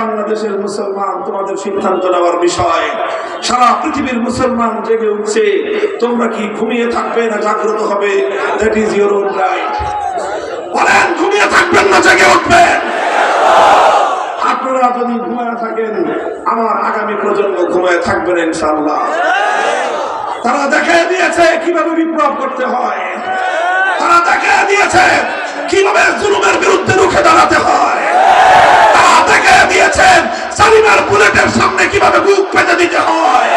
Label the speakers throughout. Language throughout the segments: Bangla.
Speaker 1: বাংলাদেশের মুসলমান, তোমাদের সিদ্ধান্ত নেওয়ার বিষয়, সারা পৃথিবীর মুসলমান জেগে উঠছে। তোমরা কি ঘুমিয়ে থাকবে না জাগ্রত হবে? দ্যাট ইজ ইউর রাইট বলেন, ঘুমিয়ে থাকবেন না, জেগে উঠবেন। আপনারা যদি ঘুমায় থাকেন, আমার আগামী প্রজন্ম ঘুমায় থাকবেন ইনশাআল্লাহ। তারা দেখে দিয়েছে কীভাবে বিপ্লব করতে হয়। তারা দেখে দিয়েছে কীভাবে জুলুমের বিরুদ্ধে রুখে দাঁড়াতে হয়। তারা দেখে দিয়েছে সালিমের বুলেটের সামনে কীভাবে বুক পেতে দিতে হয়।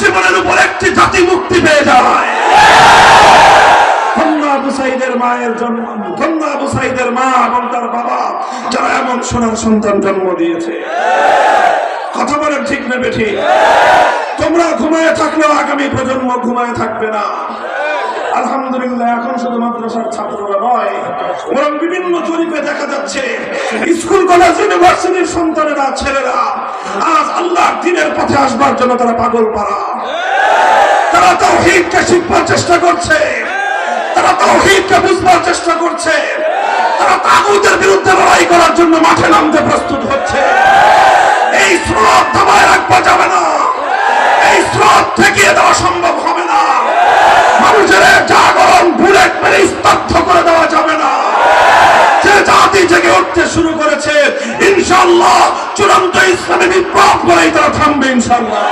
Speaker 1: জীবনের উপর একটি জাতি মুক্তি পেয়ে যায়। এমন সোনার জন্ম কথা ঠিক তোমরা ঘুমায় থাকলেও আগামী প্রজন্ম ঘুমায় থাকবে না। আলহামদুলিল্লাহ, এখন শুধু মাদ্রাসার ছাত্ররা নয়, বরং বিভিন্ন জরিপে দেখা যাচ্ছে, স্কুল, কলেজ, ইউনিভার্সিটির সন্তানেরা, ছেলেরা, আজ আল্লাহ দিনের পথে আসবার জন্য তারা পাগল পারা তারা তাওহীদকে শিখবার চেষ্টা করছে। তারা তাওহীদকে বুঝবার চেষ্টা করছে। তারা তাগুতের বিরুদ্ধে লড়াই করার জন্য মাঠে নামতে প্রস্তুত হচ্ছে। এই স্রোত থামায় রাখবা যাবে না। এই স্রোত ঠেকিয়ে দেওয়া সম্ভব হবে না। মানুষের জাগরণ বুলেট মেরে স্তব্ধ করে দেওয়া যাবে না। জাতি জেগে উঠতে শুরু করেছে ইনশাল্লাহ চূড়ান্ত ইসলামী বিপ্লব করেই তারা থামবে ইনশাল্লাহ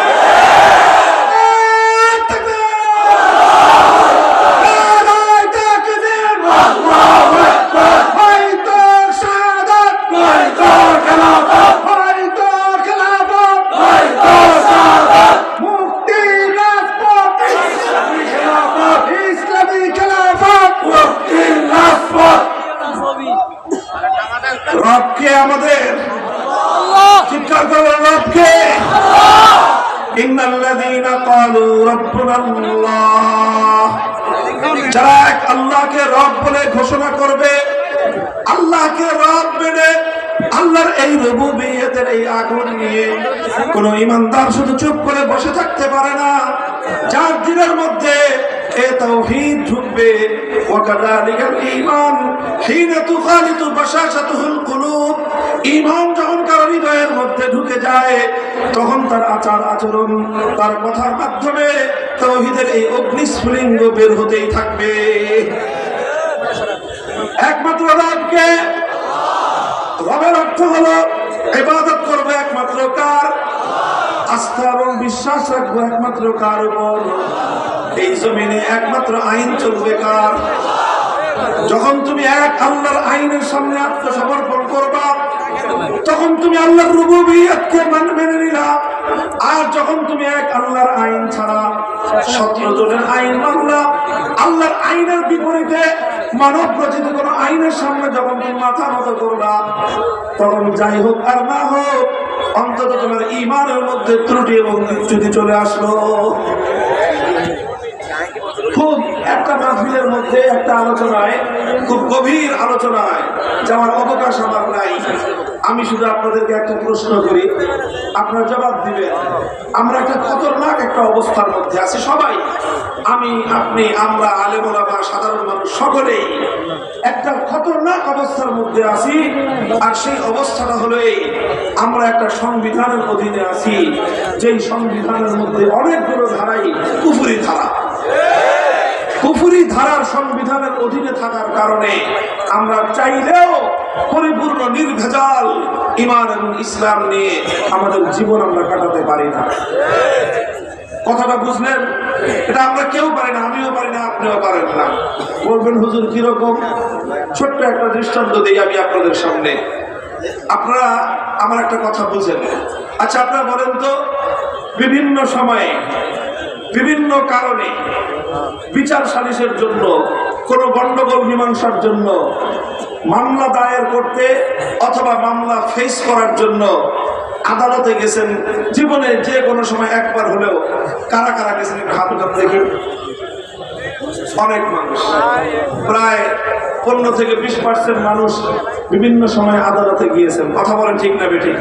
Speaker 1: যারা এক আল্লাহকে রব বলে ঘোষণা করবে, আল্লাহকে রব মেনে আল্লাহর এই রুবুবিয়তের এই আগুন নিয়ে কোন ইমানদার শুধু চুপ করে বসে থাকতে পারে না। যার দিনের মধ্যে এ ঢুকবে। যখন হৃদয়ের মধ্যে ঢুকে যায়, তখন তার আচার আচরণ তার কথার মাধ্যমে তাওহীদের এই অগ্নিস্ফুলিঙ্গ বের হতেই থাকবে। একমাত্র রবকে। রবের অর্থ হলো ইবাদত করবে একমাত্র কার? আস্থা এবং বিশ্বাস রাখব একমাত্র কার উপর। এই জমিনে একমাত্র আইন চলবে কার? যখন তুমি এক আল্লাহর আইনের সামনে আত্মসমর্পণ করবা, তখন তুমি আল্লাহর রুবুবিয়তকে মেনে নিলা। আর যখন তুমি এক আল্লাহর আইন ছাড়া সতেরো জনের আইন মানলা, আল্লাহর আইনের বিপরীতে মানব রচিত কোন আইনের সামনে যখন তুমি মাথা মতো করবা, তখন যাই হোক আর না হোক, অন্তত তোমার ইমানের মধ্যে ত্রুটি এবং যদি চলে আসলো। একটা মাহফিলের মধ্যে একটা আলোচনায়, খুব গভীর আলোচনায় যাওয়ার অবকাশ আমার নাই। আমি শুধু আপনাদেরকে একটা প্রশ্ন করি, আপনার জবাব দিবেন। আমরা একটা খতরনাক একটা অবস্থার মধ্যে আছি সবাই। আমি, আপনি, আমরা আলেমোলা বা সাধারণ মানুষ সকলেই একটা খতরনাক অবস্থার মধ্যে আছি। আর সেই অবস্থাটা হলো এই, আমরা একটা সংবিধানের অধীনে আছি। যেই সংবিধানের মধ্যে অনেকগুলো ধারাই কুফুরি ধারা। কুফুরি ধারার সংবিধানের অধীনে থাকার কারণে আমরা চাইলেও পরিপূর্ণ নির্ভেজাল ইমান এবং ইসলাম নিয়ে আমাদের জীবন আমরা কাটাতে পারি না। কথাটা বুঝলেন? এটা আমরা কেউ পারি না, আমিও পারি না, আপনিও পারেন না। বলবেন, হুজুর, কীরকম? ছোট্ট একটা দৃষ্টান্ত দিই আমি আপনাদের সামনে। আপনারা আমার একটা কথা বুঝেন। আচ্ছা আপনারা বলেন তো, বিভিন্ন সময়ে বিভিন্ন কারণে বিচার সালিশের জন্য, কোনো গন্ডগোল মীমাংসার জন্য, মামলা দায়ের করতে অথবা মামলা ফেস করার জন্য আদালতে গেছেন, জীবনে যে কোনো সময় একবার হলেও কারা কারা গেছেন হাত উঠান দেখি। অনেক মানুষ। প্রায় পনেরো থেকে বিশ পার্সেন্ট মানুষ বিভিন্ন সময় আদালতে গিয়েছেন। কথা বলেন ঠিক না বেঠিক?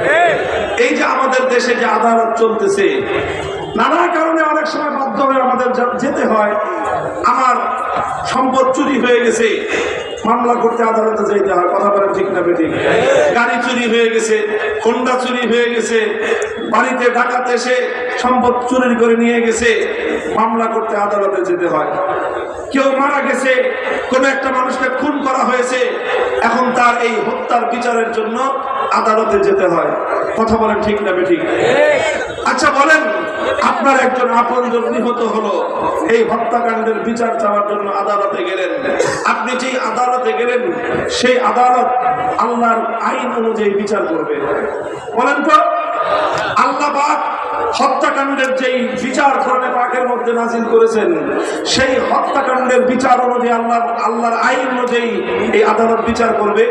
Speaker 1: এই যে আমাদের দেশে যে আদালত চলতেছে নানা কারণে অনেক সময় বাধ্য হয়ে আমাদের যেতে হয়। আমার সম্পদ চুরি হয়ে গেছে। মামলা করতে আদালতে যেতে হয়, কথা বলেন ঠিক না বেঠিক। গাড়ি চুরি হয়ে গেছে, হোন্ডা চুরি হয়ে গেছে, বাড়িতে ঢাকাতে এসে সম্পদ চুরি করে নিয়ে গেছে, মামলা করতে আদালতে যেতে হয়। কেউ মারা গেছে, কোন একটা মানুষকে খুন করা হয়েছে, এখন তার এই হত্যার বিচারের জন্য আদালতে যেতে হয়। কথা বলেন ঠিক না ঠিক আচ্ছা বলেন, আপনার একজন আপনজন নিহত হলো, এই হত্যাকাণ্ডের বিচার চাওয়ার জন্য আদালতে গেলেন। আপনি যেই আদালতে গেলেন, সেই আদালত আল্লাহর আইন অনুযায়ী বিচার করবে। বলেন তো, আল্লাহ হত্যাকাণ্ডের যেই বিচার কোরআনে পাকের মধ্যে নাজিল করেছেন, সেই হত্যাকাণ্ডের বিচার অনুযায়ী আল্লাহ, আল্লাহর আইন অনুযায়ী এই আদালত বিচার করবে।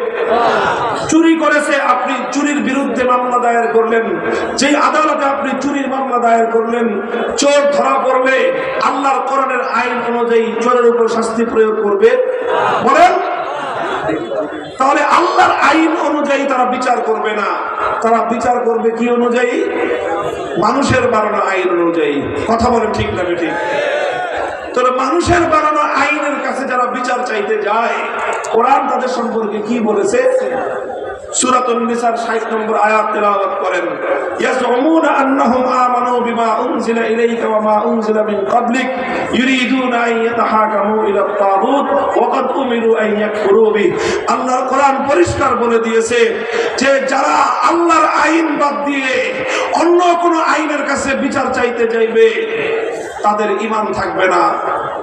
Speaker 1: চুরি করেছে আপনি, চুরির বিরুদ্ধে মামলা দায়ের করলেন। যেই আদালতে আপনি চুরির মামলা দায়ের করলেন, চোর ধরা পড়লে আল্লাহর কোরআনের আইন অনুযায়ী চোরের উপর শাস্তি প্রয়োগ করবে। বলেন তাহলে আল্লাহর আইন অনুযায়ী তারা বিচার করবে না। তারা বিচার করবে কি অনুযায়ী? মানুষের বানানো আইন অনুযায়ী। কথা বলে ঠিক না ঠিক তাহলে মানুষের বানানো আইনের যারা বিচার চাইতে যায়। কোরআন তাদের সম্পর্কে কি বলেছে? সূরাতুন নিসার 60 নম্বর আয়াত তেলাওয়াত করেন। ইয়াজউমুনা আন্নাহুম আমানু বিমা উনজিলা ইলাইকা ওয়া মা উনজিলা ক্বাবলিক। ইউরিদুনা আন ইয়াতাহাকামু ইলা তাগুত ওয়া ক্বাদ উমিরু আন ইয়াকফুরু বিহি। আল্লাহর কোরআন পরিষ্কার বলে দিয়েছে যে যারা আল্লাহর আইন বাদ দিয়ে অন্য কোন আইনের কাছে বিচার চাইতে যাইবে তাদের ইমান থাকবে না।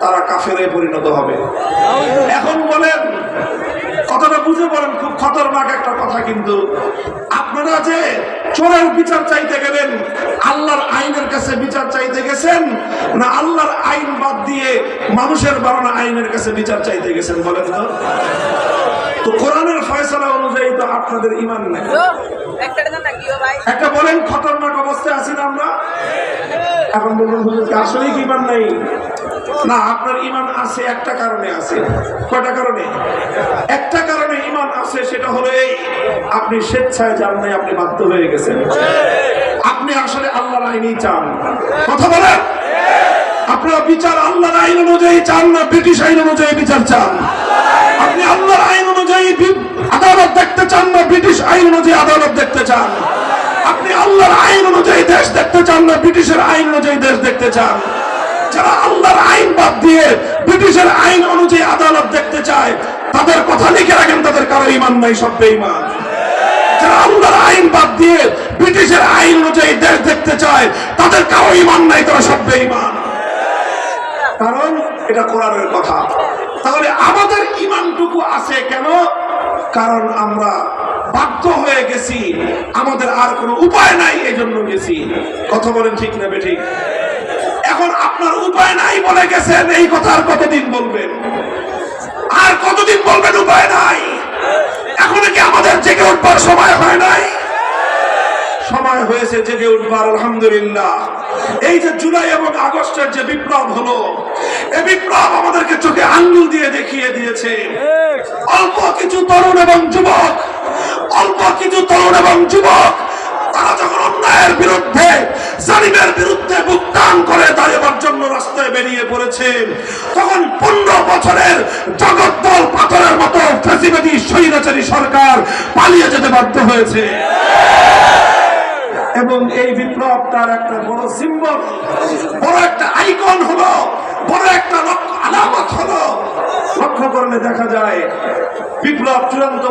Speaker 1: তারা কাফেরে পরিণত হবে। এখন বলেন, কথাটা বুঝে বলেন, খুব খতরনাক একটা কথা কিন্তু। আপনারা যে চোরের বিচার চাইতে গেলেন, আল্লাহর আইনের কাছে বিচার চাইতে গেছেন, না আল্লাহর আইন বাদ দিয়ে মানুষের বানানো আইনের কাছে বিচার চাইতে গেছেন বলেন তো? তো কোরআনের ফয়সলা অনুযায়ী তো আপনাদের ইমান নেই।
Speaker 2: একটা
Speaker 1: বলেন খতরনাক অবস্থায় আছি না আমরা? এখন বলুন হুজুর কি ইমান নেই? না আপনার ইমান আছে একটা কারণে আছে। কয়টা কারণে? একটা কারণে ইমান আছে সেটা হলো এই আপনি স্বেচ্ছায় যান নাই আপনি বাধ্য হয়ে গেছেন। আপনি আসলে আল্লাহর আইনই চান। কথা বলেন? আপনারা বিচার আল্লাহর আইন অনুযায়ী চান না ব্রিটিশ আইন অনুযায়ী বিচার চান আপনি আল্লাহর আইন অনুযায়ী বি- আদালত দেখতে চান না ব্রিটিশ আইন অনুযায়ী আদালত দেখতে চান। আপনি আল্লাহর আইন অনুযায়ী দেশ দেখতে চান না, ব্রিটিশের আইন অনুযায়ী দেশ দেখতে চান। যারা আল্লাহর আইন বাদ দিয়ে ব্রিটিশের আইন অনুযায়ী আদালত দেখতে চায়, তাদের কথা লিখে রাখেন, তাদের কারও ইমান নাই, সব বেঈমান। যারা আল্লাহর আইন বাদ দিয়ে ব্রিটিশের আইন অনুযায়ী দেশ দেখতে চায়, তাদের কারও ইমান নাই, তারা সব বেঈমান। কারণ এটা কোরআনের কথা। তাহলে আমাদের ইমানটুকু আছে কেন? কারণ আমরা বাধ্য হয়ে গেছি। আমাদের আর কোনো উপায় নাই এই জন্য গেছি। কথা বলেন ঠিক না বেঠিক? এখন আপনার উপায় নাই বলে গেছেন, এই কথা আর কতদিন বলবেন? আর কতদিন বলবেন উপায় নাই? এখন কি আমাদের জেগে উঠবার সময় হয় নাই? সময় হয়েছে জেগে উঠবার, আলহামদুলিল্লাহ। এই যে জুলাই এবং আগস্টের যে বিপ্লব হলো এই বিপ্লব আমাদেরকে চোখে আঙ্গুল দিয়ে দেখিয়ে দিয়েছে। অল্প কিছু তরুণ এবং যুবক অল্প কিছু তরুণ এবং যুবক, তারা যখন অন্যায়ের বিরুদ্ধে, জালিমের বিরুদ্ধে বুকটান করে দাঁড়াবার জন্য রাস্তায় বেরিয়ে পড়েছে, তখন পনেরো বছরের জগদ্দল পাথরের মতো ফেসিবাদী স্বৈরাচারী সরকার পালিয়ে যেতে বাধ্য হয়েছে। এবং এই বিপ্লব তার একটা বড় সিম্বল বড় একটা আইকন হলো, বড় একটা আলামত হলো। লক্ষ্য করলে দেখা যায়, বিপ্লব চূড়ান্ত